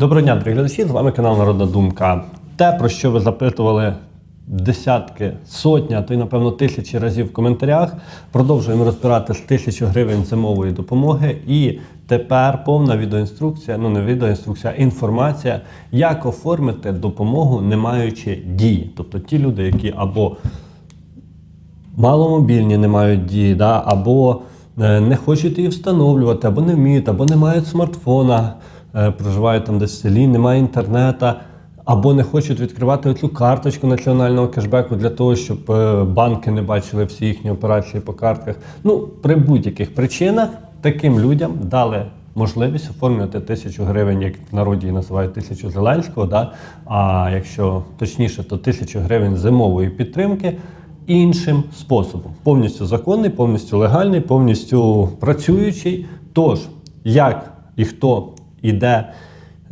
Доброго дня, дорогі глядачі, з вами канал Народна Думка. Те, про що ви запитували десятки, сотні, а то й, напевно, тисячі разів в коментарях. Продовжуємо розбирати з тисячу гривень зимової допомоги. І тепер повна відеоінструкція, ну не відеоінструкція, а інформація, як оформити допомогу, не маючи дії. Тобто ті люди, які або маломобільні не мають дії, да? або е, не хочуть її встановлювати, або не вміють, або не мають смартфона, проживають там десь в селі, немає інтернету, або не хочуть відкривати цю карточку національного кешбеку для того, щоб е, банки не бачили всі їхні операції по картках. Ну, при будь-яких причинах таким людям дали можливість оформлювати тисячу гривень, як в народі її називають тисячу Зеленського. Да? А якщо точніше, то тисячу гривень зимової підтримки іншим способом. Повністю законний, повністю легальний, повністю працюючий. Тож, як і хто іде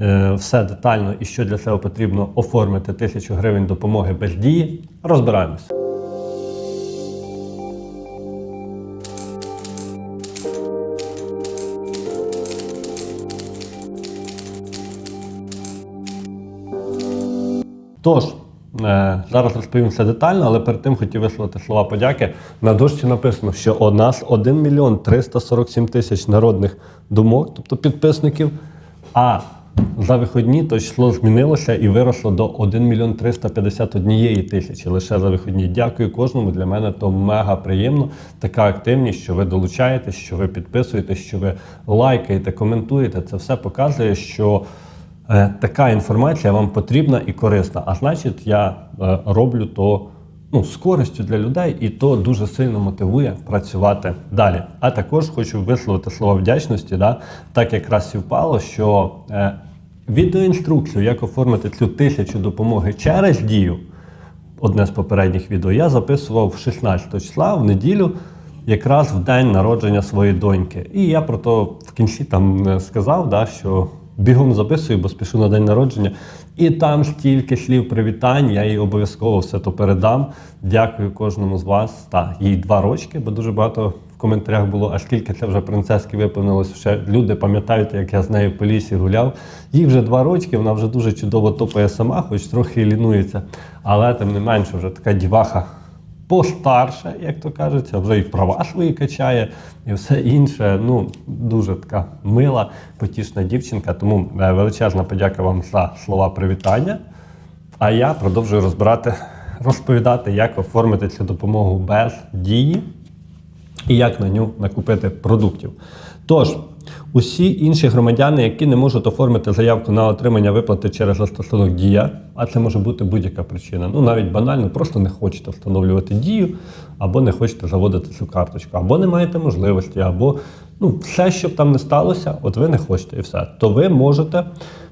е, все детально і що для цього потрібно оформити тисячу гривень допомоги без дії, розбираємося. Тож, е, зараз розповім все детально, але перед тим хотів висловити слова подяки. На дошці написано, що у нас 1 мільйон 347 тисяч народних думок, тобто підписників. А за вихідні то число змінилося і виросло до 1 мільйон 351 тисячі лише за вихідні. Дякую кожному. Для мене то мега приємно. Така активність, що ви долучаєтесь, що ви підписуєтесь, що ви лайкаєте, коментуєте. Це все показує, що Е, така інформація вам потрібна і корисна. А значить, я е, роблю то ну, з користю для людей, і то дуже сильно мотивує працювати далі. А також хочу висловити слова вдячності, да, так якраз співпало, що е, відеоінструкцію, як оформити цю тисячу допомоги через дію, одне з попередніх відео, я записував 16 числа в неділю. Якраз в день народження своєї доньки. І я про то в кінці там е, сказав, да, що бігом записую, бо спішу на день народження. І там стільки слів привітань, я їй обов'язково все то передам. Дякую кожному з вас. Та їй два рочки, бо дуже багато в коментарях було, а скільки це вже принцески виповнилось. Ще люди пам'ятають, як я з нею по лісі гуляв. Їй вже два рочки, вона вже дуже чудово топає сама, хоч трохи лінується. Але тим не менше, вже така діваха постарше, як то кажеться, вже і права свої качає, і все інше. Ну, дуже така мила, потішна дівчинка. Тому е, величезна подяка вам за слова привітання. А я продовжую розбирати, розповідати, як оформити цю допомогу без дії і як на ню накупити продуктів. Тож, усі інші громадяни, які не можуть оформити заявку на отримання виплати через застосунок Дія, а це може бути будь-яка причина. Ну навіть банально, просто не хочете встановлювати дію, або не хочете заводити цю карточку, або не маєте можливості, або ну, все, що б там не сталося, от ви не хочете і все. То ви можете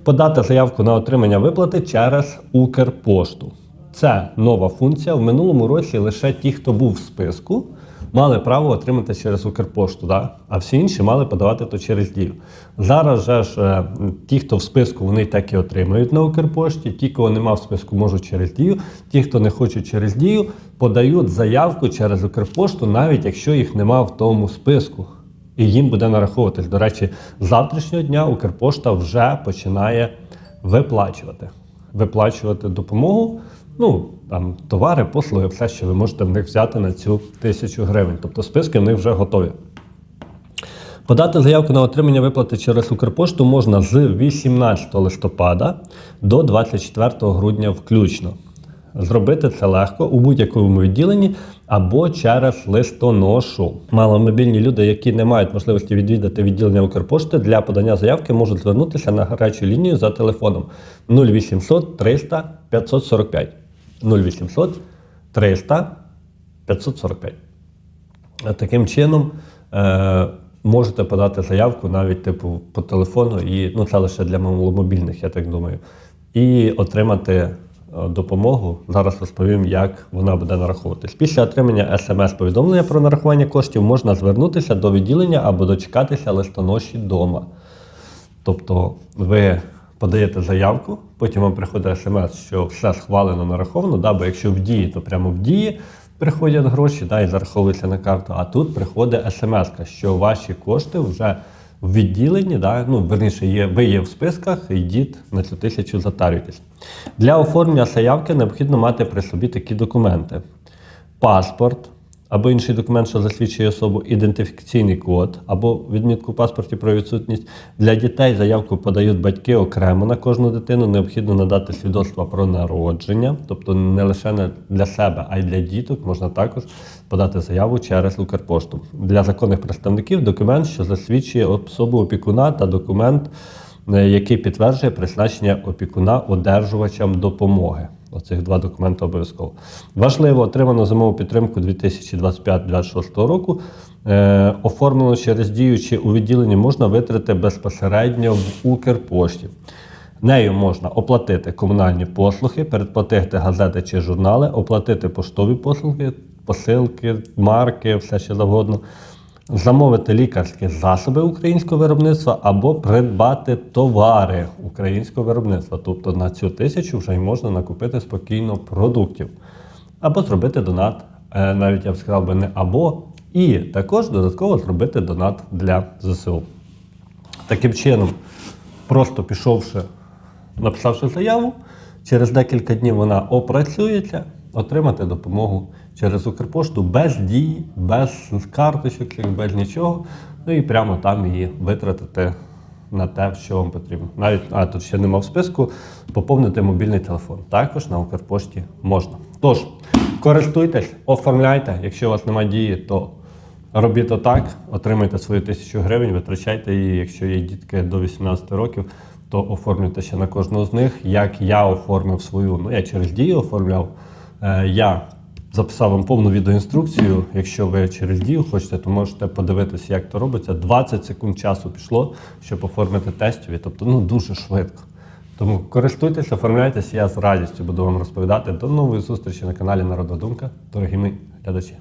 подати заявку на отримання виплати через Укрпошту. Це нова функція. В минулому році лише ті, хто був в списку, мали право отримати через Укрпошту, да? а всі інші мали подавати то через дію. Зараз же ж е, ті, хто в списку, вони так і отримають на Укрпошті. Ті, кого нема в списку, можуть через дію. Ті, хто не хочуть через дію, подають заявку через Укрпошту, навіть якщо їх нема в тому списку. І їм буде нараховуватись. До речі, з завтрашнього дня Укрпошта вже починає виплачувати. Виплачувати допомогу. Ну, там товари, послуги, все, що ви можете в них взяти на цю тисячу гривень. Тобто списки в них вже готові. Подати заявку на отримання виплати через Укрпошту можна з 18 листопада до 24 грудня включно. Зробити це легко у будь-якому відділенні або через листоношу. Маломобільні люди, які не мають можливості відвідати відділення Укрпошти, для подання заявки можуть звернутися на гарячу лінію за телефоном 0800 300 545. 0800 300 545. Таким чином е, можете подати заявку навіть типу по телефону, і ну це лише для маломобільних, я так думаю, і отримати допомогу. Зараз розповім, як вона буде нараховуватись. Після отримання смс-повідомлення про нарахування коштів можна звернутися до відділення або дочекатися листоноші вдома. Тобто ви подаєте заявку, потім вам приходить смс, що все схвалено нараховано. Да, бо якщо в дії, то прямо в дії приходять гроші да, і зараховуються на карту. А тут приходить смс, що ваші кошти вже в відділенні, да, ну, верніше, є, ви є в списках, йдіть на цю тисячу затарюйтесь. Для оформлення заявки необхідно мати при собі такі документи: паспорт або інший документ, що засвідчує особу, ідентифікаційний код або відмітку в паспорті про відсутність. Для дітей заявку подають батьки окремо на кожну дитину. Необхідно надати свідоцтво про народження, тобто не лише для себе, а й для діток можна також подати заяву через Укрпошту. Для законних представників документ, що засвідчує особу опікуна та документ, який підтверджує призначення опікуна одержувачам допомоги. Оцих два документи обов'язково. Важливо, отримано зимову підтримку 2025-2026 року. Е, оформлено через діючі у відділенні можна витрати безпосередньо в Укрпошті. Нею можна оплатити комунальні послуги, передплатити газети чи журнали, оплатити поштові послуги, посилки, марки, все що завгодно, замовити лікарські засоби українського виробництва або придбати товари українського виробництва. Тобто на цю тисячу вже й можна накупити спокійно продуктів. Або зробити донат, е, навіть я б сказав би не або, і також додатково зробити донат для ЗСУ. Таким чином, просто пішовши, написавши заяву, через декілька днів вона опрацюється, отримати допомогу через Укрпошту без дії, без карточок, без нічого. Ну і прямо там її витратити на те, що вам потрібно. Навіть а тут ще нема в списку. Поповнити мобільний телефон. Також на Укрпошті можна. Тож, користуйтесь, оформляйте. Якщо у вас немає дії, то Робіть отак, отримайте свою тисячу гривень, витрачайте її. Якщо є дітки до 18 років, то оформлюйте ще на кожного з них. Як я оформив свою, ну я через дію оформляв. Е, я записав вам повну відеоінструкцію. Якщо ви через дію хочете, то можете подивитися, як то робиться. 20 секунд часу пішло, щоб оформити тестові, тобто ну дуже швидко. Тому користуйтесь, оформляйтесь, я з радістю буду вам розповідати. До нової зустрічі на каналі Народна Думка, дорогі мої глядачі.